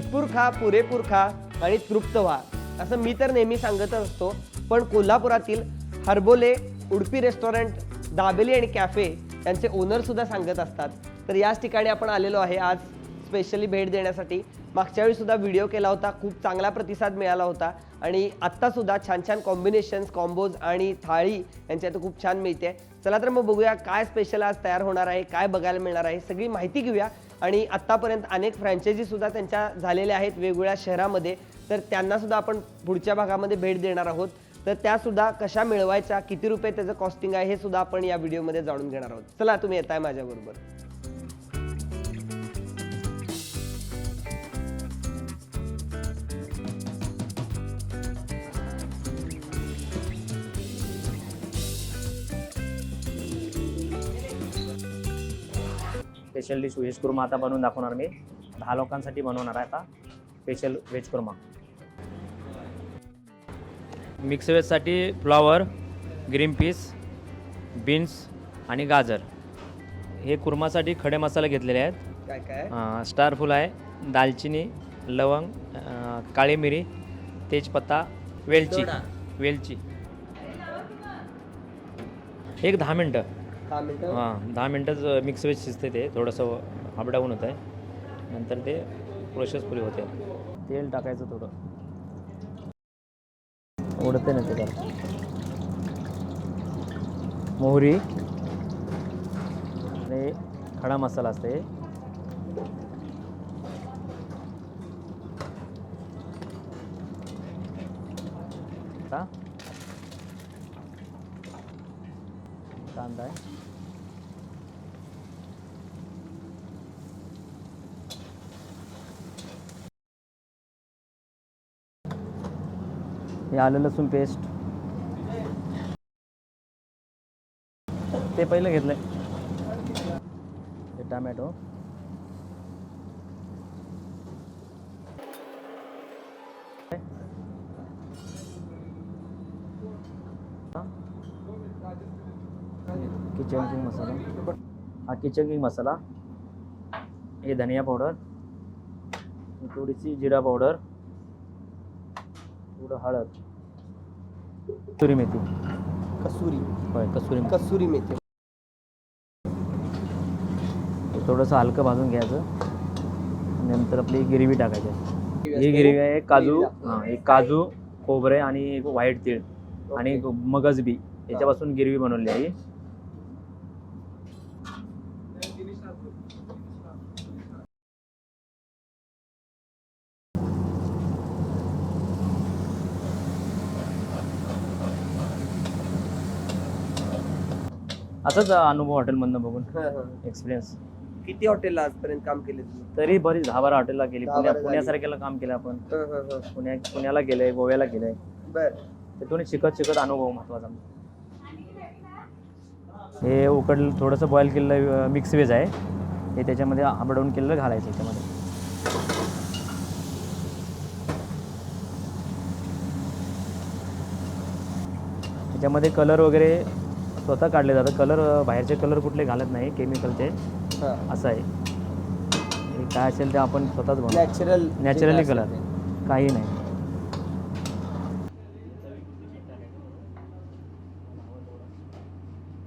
खा पुरेपूर खा आणि तृप्त व्हा. असं मी तर नेहमी सांगतच असतो पण कोल्हापुरातील हर्बोले उडपी रेस्टॉरंट दाबेली आणि कॅफे यांचे ओनरसुद्धा सांगत असतात. तर याच ठिकाणी आपण आलेलो आहे आज स्पेशली भेट देण्यासाठी. मागच्या वेळीसुद्धा व्हिडिओ केला होता खूप चांगला प्रतिसाद मिळाला होता. आणि आत्तासुद्धा छान छान कॉम्बिनेशन्स कॉम्बोज आणि थाळी यांच्या खूप छान मिळते. चला तर मग बघूया काय स्पेशल आज तयार होणार आहे काय बघायला मिळणार आहे सगळी माहिती घेऊया. आणि आत्तापर्यंत अनेक फ्रँचायझीसुद्धा त्यांच्या झालेल्या आहेत वेगवेगळ्या शहरामध्ये. तर त्यांना सुद्धा आपण पुढच्या भागामध्ये भेट देणार आहोत. तर त्या सुद्धा कशा मिळवायच्या किती रुपये त्याचं कॉस्टिंग आहे हे सुद्धा आपण या व्हिडिओमध्ये जाणून घेणार आहोत. चला तुम्ही येताय माझ्याबरोबर. स्पेशल डिश व्हेज कुर्मा आता बनवून दाखवणार मी. दहा लोकांसाठी बनवणार आहे आता स्पेशल व्हेज कुर्मा मिक्स व्हेजसाठी फ्लॉवर ग्रीन पीस बीन्स आणि गाजर. हे कुर्मासाठी खडे मसाले घेतलेले आहेत. काय काय? स्टार फुल आहे. दालचिनी लवंग अं, काळी मिरी तेजपत्ता वेलची. दोडा. वेलची. एक दहा मिनटं. दहा हां दहा मिनटंच मिक्स वेज शिजते ते. थोडंसं अपडाऊन होतं आहे नंतर ते प्रोसेस पुरी होते. तेल टाकायचं थोडं. उडते ना त्याला मोहरी. आणि खडा मसाला असते का कांदा आहे. आलं लसूण पेस्ट ते पहिलं घेतलं हे टमॅटो किचन किंग मसाला हा किचन किंग मसाला हे धनिया पावडर थोडीशी जिरा पावडर थोडं हळद. कसुरी मेथी. कसुरी होय कसुरी मेथी. कसुरी मेथी. थोडंसं हलकं भाजून घ्यायचं. नंतर आपली गिरवी टाकायची. ही गिरवी आहे काजू हां हे काजू खोबरे आणि एक व्हाईट तीळ आणि मगज बी याच्यापासून गिरवी बनवली आहे ही. असंच अनुभव हॉटेलमधनं बघून. एक्सपिरियन्स किती हॉटेलला आजपर्यंत काम केले तुम्ही? तरी बरीच दहा बारा हॉटेलला गेली. दहा पुण्या बारा पुण्यासारख्याला काम केलं आपण. हं, हं, हं. पुण्या पुण्याला गेलंय गोव्याला गेलंय. बर. तिथून शिकत शिकत अनुभव महत्त्वाचा. हे उकडलं थोडंसं बॉईल केलेलं मिक्स व्हेज आहे. हे त्याच्यामध्ये आंबडवून केलेलं घालायचं याच्यामध्ये. त्याच्यामध्ये कलर वगैरे स्वतः काढले जातात. कलर बाहेरचे कलर कुठले घालत नाही केमिकलचे हां. असं आहे. हे काय असेल ते आपण स्वतःच बनवतो नॅचरल नॅचरली कलर काही नाही.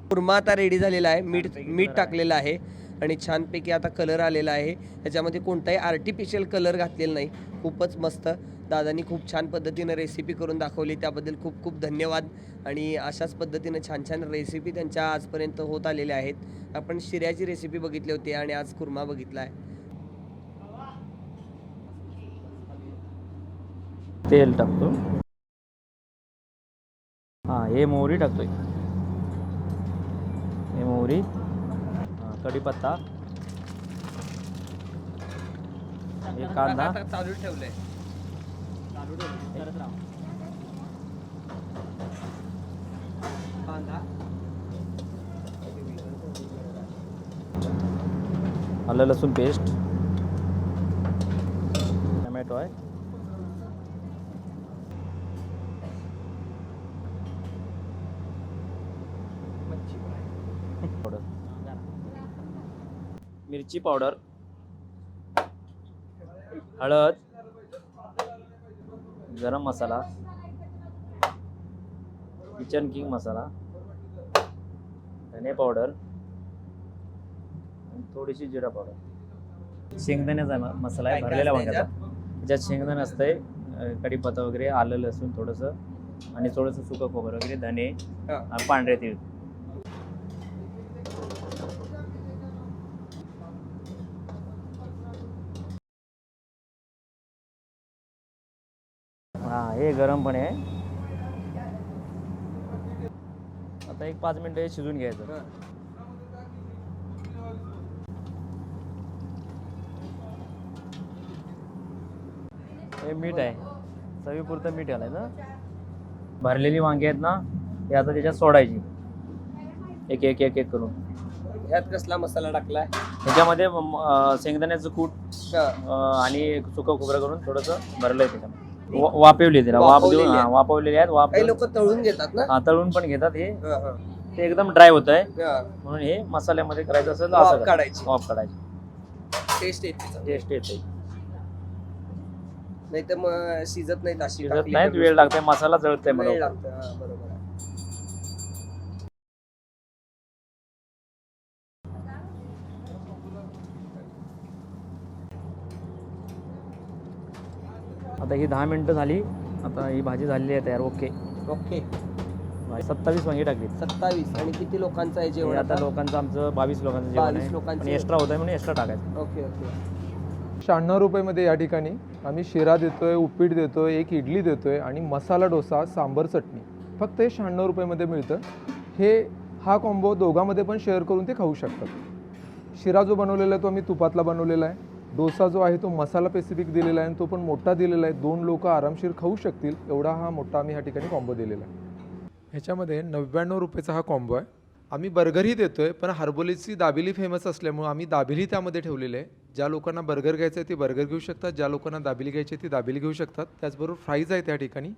कुर्मा आता रेडी झालेला आहे. मीठ मीठ टाकलेलं आहे. आणि छानपैकी आता कलर आलेला आहे. त्याच्यामध्ये कोणताही आर्टिफिशियल कलर घातलेला नाही. खूपच मस्त. दादांनी खूप छान पद्धतीनं रेसिपी करून दाखवली. त्याबद्दल खूप खूप धन्यवाद. आणि अशाच पद्धतीनं छान छान रेसिपी त्यांच्या आजपर्यंत होत आलेल्या आहेत. आपण शिऱ्याची रेसिपी बघितली होती आणि आज कुर्मा बघितला आहे तेल टाकतो. हां हे मोहरी टाकतोय. हे मोहरी कढीपत्ता. हे कांदा. चालू ठेवलंय. आलं लसूण पेस्ट टमॅटो आहे. पावडर मिरची पावडर हळद. गरम मसाला किचन किंग मसाला धने पावडर आणि थोडीशी जिरा पावडर शेंगदाण्याचा मसाला आहे असतं वांग्याचा त्याच्यात? शेंगदाणा असतंय कढीपत्ता वगैरे आलं लसूण थोडंसं आणि थोडंसं सुकं खोबरं वगैरे धने. आणि पांढरे तीळ हा हे गरम पण आहे. आता एक पाच मिनिटं हे शिजून घ्यायचं. हे. मीठ आहे. चवीपुरतं मीठ घालायचं भरलेली वांगी आहेत ना ते आता त्याच्यात सोडायची. एक एक एक एक करून. ह्यात कसला मसाला टाकलाय? त्याच्यामध्ये शेंगदाण्याचं कूट आणि सुकं खोबरं करून थोडंसं भरलंय त्याच्यामध्ये. वा- त्याला वाफ देऊन हा, आहे. वाफवलेली आहेत काही देऊन- लोक तळून घेतात ना हा, तळून पण घेतात हे हा, हा. ते एकदम ड्राय होत आहे हा. म्हणून हे मसाल्यामध्ये करायचं असेल तर वाफ असं करा. काढायची. वाफ काढायची टेस्ट येते टेस्ट येते नाही तर मग शिजत नाहीत अशी शिजत टाकली तर वेळ लागते मसाला जळतंय वेळ मला लागतो हा, बरोबर आहे. आता ही दहा मिनिटं झाली. आता ही भाजी झालेली आहे तयार. ओके. ओके. सत्तावीस वांगी टाकली. सत्तावीस. आणि किती लोकांचं आहे हे जेवण आता? लोकांचं आमचं बावीस लोकांचं जेवण 22 आहे. लोकांचं. आणि एक्स्ट्रा होत आहे म्हणून एक्स्ट्रा टाकायचं. Okay okay. शहाण्णव रुपयेमध्ये या ठिकाणी आम्ही शिरा देतोय उपीट देतोय एक इडली देतोय आणि मसाला डोसा सांबर चटणी. फक्त हे शहाण्णव रुपयेमध्ये मिळतं. हे हा कॉम्बो दोघांमध्ये पण शेअर करून ते खाऊ शकतात. शिरा जो बनवलेला आहे तो आम्ही तुपातला बनवलेला आहे. डोसा जो आहे तो मसाला पेसिफिक दिलेला आहे आणि तो पण मोठा दिलेला आहे. दोन लोक आरामशीर खाऊ शकतील. एवढा हा मोठा आम्ही ह्या ठिकाणी कॉम्बो दिलेला आहे. ह्याच्यामध्ये नव्याण्णव रुपयेचा हा कॉम्बो आहे. आम्ही बर्गरही देतो आहे पण हर्बोलीची दाबेली फेमस असल्यामुळे आम्ही दाबेली त्यामध्ये ठेवलेले आहे. ज्या लोकांना बर्गर घ्यायचं आहे ते बर्गर घेऊ शकतात. ज्या लोकांना दाबेली घ्यायची आहे ती दाबेली घेऊ शकतात. त्याचबरोबर फ्राईज आहे त्या ठिकाणी.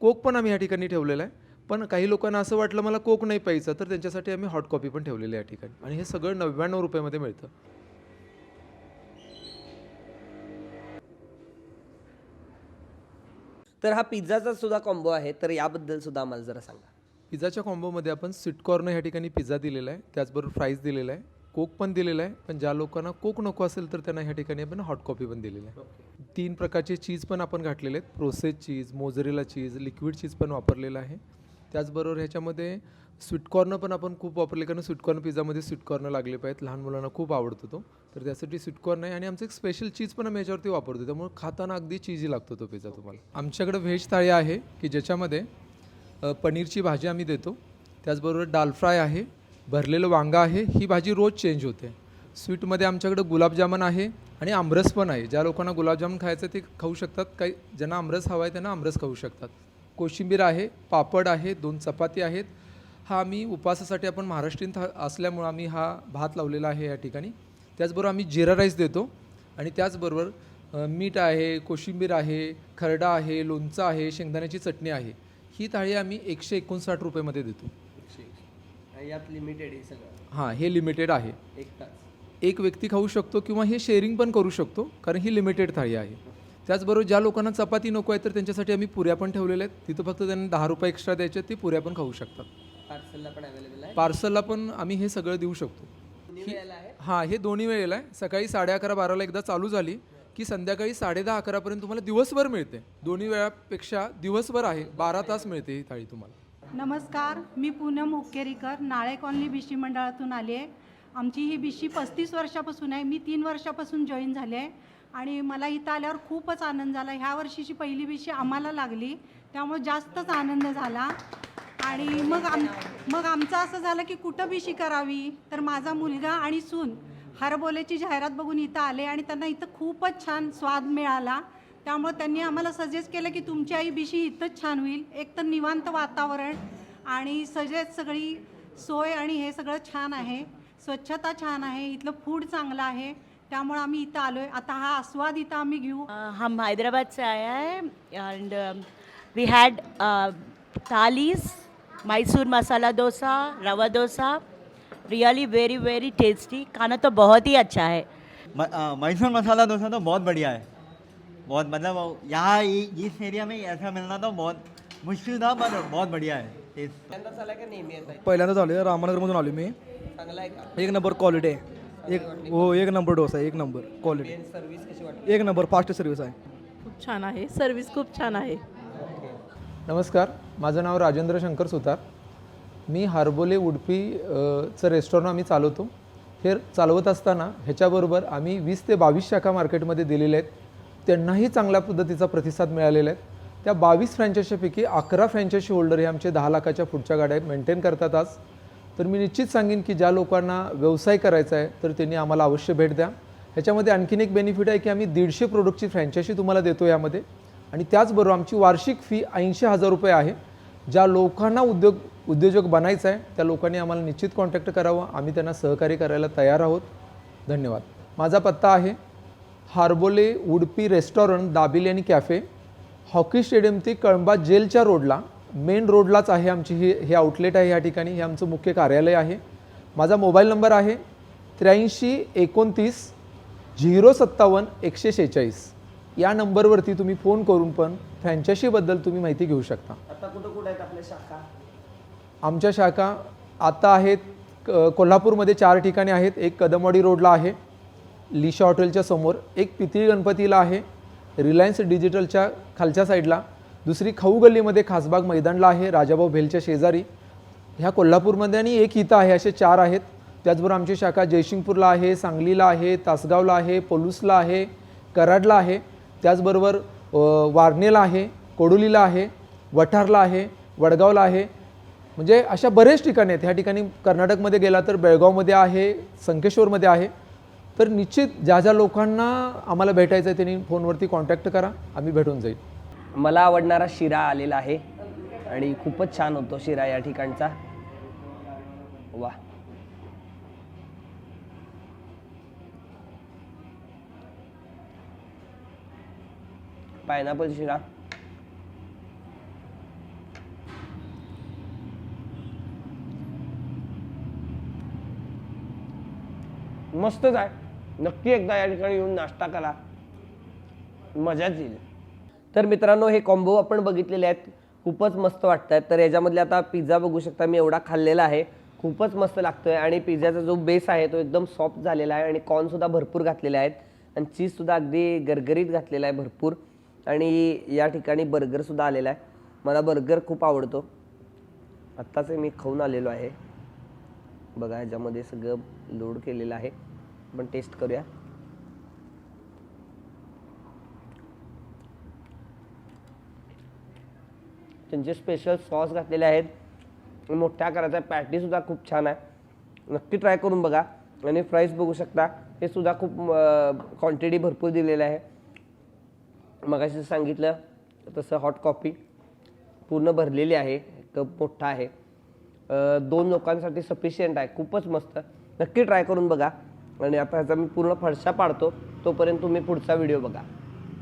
कोक पण आम्ही या ठिकाणी ठेवलेला आहे. पण काही लोकांना असं वाटलं मला कोक नाही प्यायचं तर त्यांच्यासाठी आम्ही हॉट कॉपी पण ठेवलेली आहे या ठिकाणी. आणि हे सगळं नव्याण्णव रुपयामध्ये मिळतं. तर हा पिझ्झाचा सुद्धा कॉम्बो आहे तर याबद्दल सुद्धा आम्हाला जरा सांगा. पिझ्झाच्या कॉम्बोमध्ये आपण स्वीट कॉर्न ह्या ठिकाणी पिझ्झा दिलेला आहे त्याचबरोबर फ्राईज दिलेला आहे कोक पण दिलेला आहे पण ज्या लोकांना कोक नको असेल तर त्यांना ह्या ठिकाणी आपण हॉट कॉफी पण दिलेली आहे. तीन प्रकारचे चीज पण आपण घातलेले आहेत process cheese mozzarella cheese liquid cheese पण वापरलेलं आहे. त्याचबरोबर ह्याच्यामध्ये स्वीटकॉर्न पण आपण खूप वापरले कारण स्वीट कॉर्न पिझ्झामध्ये स्वीट लागले पाहिजेत. लहान मुलांना खूप आवडतो तो. तर त्यासाठी स्वीट कॉर्न आहे आणि आमचं एक स्पेशल चीज पण आम्ही याच्यावरती वापरतो. त्यामुळे खाताना अगदी चीजी लागतो तो पिझ्झा तुम्हाला. आमच्याकडे व्हेज थाळी आहे की ज्याच्यामध्ये पनीरची भाजी आम्ही देतो. त्याचबरोबर दाल फ्राय आहे भरलेलं वांगा आहे ही भाजी रोज चेंज होते. स्वीटमध्ये आमच्याकडे गुलाबजामुन आहे आणि आमरस पण आहे. ज्या लोकांना गुलाबजामुन खायचं ते खाऊ शकतात. काही ज्यांना आमरस हवा आहे त्यांना आमरस खाऊ शकतात. कोशिंबीर आहे पापड आहे दोन चपाती आहेत. हा आम्ही उपवासासाठी आपण महाराष्ट्रीयन था असल्यामुळं आम्ही हा भात लावलेला आहे या ठिकाणी. त्याचबरोबर आम्ही जिरा राईस देतो आणि त्याचबरोबर मीठ आहे कोशिंबीर आहे खरडा आहे लोणचं आहे शेंगदाण्याची चटणी आहे. ही थाळी आम्ही एकशे एकोणसाठ रुपयेमध्ये देतो. यात लिमिटेड आहे सगळं. हां हे लिमिटेड आहे. एक तास एक व्यक्ती खाऊ शकतो किंवा हे शेअरिंग पण करू शकतो कारण ही लिमिटेड थाळी आहे. त्याचबरोबर ज्या लोकांना चपाती नको आहे तर त्यांच्यासाठी आम्ही पुऱ्या पण ठेवलेल्या आहेत. तिथं फक्त त्यांना दहा रुपये एक्स्ट्रा द्यायचे ते पुऱ्या पण खाऊ शकतात. पार्सलला पण अवेलेबल आहे? पार्सलला पण आम्ही हे सगळं देऊ शकतो. दोन्ही वेळेला आहे? हां हे दोन्ही वेळेला आहे. सकाळी साडे अकरा बाराला एकदा चालू झाली की संध्याकाळी साडे दहा अकरापर्यंत तुम्हाला दिवसभर मिळते. दोन्ही वेळापेक्षा दिवसभर आहे. बारा तास मिळते ही थाळी तुम्हाला. नमस्कार मी पूनम हुक्केरीकर नाळे कॉलनी बिशी मंडळातून आली आहे. आमची ही बिशी पस्तीस वर्षापासून आहे. मी तीन वर्षापासून जॉईन झाले आहे. आणि मला इथं आल्यावर खूपच आनंद झाला. ह्या वर्षीची पहिली बिशी आम्हाला लागली. त्यामुळे जास्तच आनंद झाला. आणि मग आम मग आमचं असं झालं की कुठं बीशी करावी? तर माझा मुलगा आणि सून हरबोलेची जाहिरात बघून इथं आले आणि त्यांना इथं खूपच छान स्वाद मिळाला. त्यामुळे त्यांनी आम्हाला सजेस्ट केलं की तुमची आई बिशी इथंच छान होईल. एक तर निवांत वातावरण आणि सजेत सगळी सोय आणि हे सगळं छान आहे. स्वच्छता छान आहे. इथलं फूड चांगलं आहे. त्यामुळे आम्ही इथं आलो आहे आता हा आस्वाद इथं आम्ही घेऊ. हम हैदराबाद से आया है and we had thalis Mysore masala dosa rava dosa. Really very very tasty खाना तो बहुत ही अच्छा है मैसूर मसाला डोसा तो बहुत बढ़िया है. बहुत मतलब यहाँ ये- इस एरिया में ऐसा मिलना तो बहुत मुश्किल था पर बहुत बढ़िया है. टेस्ट पहिल्यांदाच आहे झाले रामनगरमधून आलो मी. चांगला आहे का? एक नंबर क्वालिटी आहे. एक हो एक नंबर डोसा आहे एक नंबर क्वालिटी सर्व्हिस कशी वाटते एक नंबर फास्ट सर्व्हिस आहे. खूप छान आहे सर्विस खूप छान आहे. नमस्कार माझं नाव राजेंद्र शंकर सुतार. मी हार्बोले उडपी अ, चं रेस्टॉरंट आम्ही चालवतो. हे चालवत असताना ह्याच्याबरोबर आम्ही वीस ते बावीस शाखा मार्केटमध्ये दिलेल्या आहेत. त्यांनाही चांगल्या पद्धतीचा प्रतिसाद मिळालेला आहे. त्या बावीस फ्रँचायशीपैकी अकरा फ्रँचायशी होल्डर हे आमचे दहा लाखाच्या पुढच्या गाड्या मेंटेन करतात आज. तर मी निश्चित सांगेन की ज्या लोकांना व्यवसाय करायचा आहे तर त्यांनी आम्हाला अवश्य भेट द्या. ह्याच्यामध्ये आणखीन एक बेनिफिट आहे की आम्ही दीडशे प्रोडक्टची फ्रँचायशी तुम्हाला देतो यामध्ये. आणि त्याचबरोबर आमची वार्षिक फी ऐंशी हजार रुपये आहे. ज्या लोकांना उद्योग उद्योजक बनायचा आहे त्या लोकांनी आम्हाला निश्चित कॉन्टॅक्ट करावं. आम्ही त्यांना सहकार्य करायला तयार आहोत. धन्यवाद. माझा पत्ता आहे हार्बोले उडपी रेस्टॉरंट दाबिली आणि कॅफे हॉकी स्टेडियम ते कळंबा जेलच्या रोडला. मेन रोडलाच आहे आमची ही हे आउटलेट आहे या ठिकाणी. हे आमचं मुख्य कार्यालय आहे. माझा मोबाईल नंबर आहे त्र्याऐंशी एकोणतीस झिरो सत्तावन्न एकशे शेहेचाळीस. या नंबरवरती तुम्ही फोन करून पण फ्रँचायशीबद्दल तुम्ही माहिती घेऊ शकता. आता कुठं कुठं आहेत आपल्या शाखा? आमच्या शाखा आता आहेत क- कोल्हापूरमध्ये चार ठिकाणी आहेत. एक कदमवाडी रोडला आहे लिशा हॉटेलच्या समोर. एक पितळी गणपतीला आहे रिलायन्स डिजिटलच्या खालच्या साईडला. दुसरी खाऊ गल्लीमध्ये खासबाग मैदानला आहे राजाभाऊ भेलच्या शेजारी. ह्या कोल्हापूरमध्ये आणि एक इथं आहे असे चार आहेत. त्याचबरोबर आमची शाखा जयसिंगपूरला आहे सांगलीला आहे तासगावला आहे पोलूसला आहे कराडला आहे. त्याचबरोबर वारणेला आहे कोडोलीला आहे वठारला आहे वडगावला आहे. म्हणजे अशा बरेच ठिकाणी आहेत. ह्या ठिकाणी कर्नाटकमध्ये गेला तर बेळगावमध्ये आहे संकेश्वरमध्ये आहे. तर निश्चित ज्या ज्या लोकांना आम्हाला भेटायचं आहे त्यांनी फोनवरती कॉन्टॅक्ट करा. आम्ही भेटून जाईल. मला आवडणारा शिरा आलेला आहे. आणि खूपच छान होतो शिरा या ठिकाणचा. वा. पायनापल शिरा. मस्तच आहे. नक्की एकदा या ठिकाणी येऊन नाश्ता करा. मजाच येईल. तर मित्रांनो हे कॉम्बो आपण बघितलेले आहेत. खूपच मस्त वाटत आहेत तर याच्यामधले आता पिझ्झा बघू शकता. मी एवढा खाल्लेला आहे. खूपच मस्त लागतोय. आणि पिझ्झाचा जो बेस आहे तो एकदम सॉफ्ट झालेला आहे. आणि कॉर्नसुद्धा भरपूर घातलेले आहेत. आणि चीजसुद्धा अगदी गरगरीत घातलेला आहे भरपूर. आणि या ठिकाणी बर्गरसुद्धा आलेला आहे. मला बर्गर खूप आवडतो. आत्ताच मी खाऊन आलेलो आहे. बघा ह्याच्यामध्ये सगळं लोड केलेलं आहे. पण टेस्ट करूया. त्यांचे स्पेशल सॉस घातलेले आहेत. मोठ्या आकाराचा पॅटीसुद्धा खूप छान आहे. नक्की ट्राय करून बघा. आणि फ्राईज बघू शकता. हे सुद्धा खूप क्वांटिटी भरपूर दिलेलं आहे. मगाशी सांगितलं तसं हॉट कॉफी पूर्ण भरलेली आहे. कप मोठा आहे. दोन लोकांसाठी सफिशियंट आहे. खूपच मस्त. नक्की ट्राय करून बघा. आणि आता ह्याचा मी पूर्ण फडशा पाडतो. तोपर्यंत तुम्ही पुढचा व्हिडिओ बघा.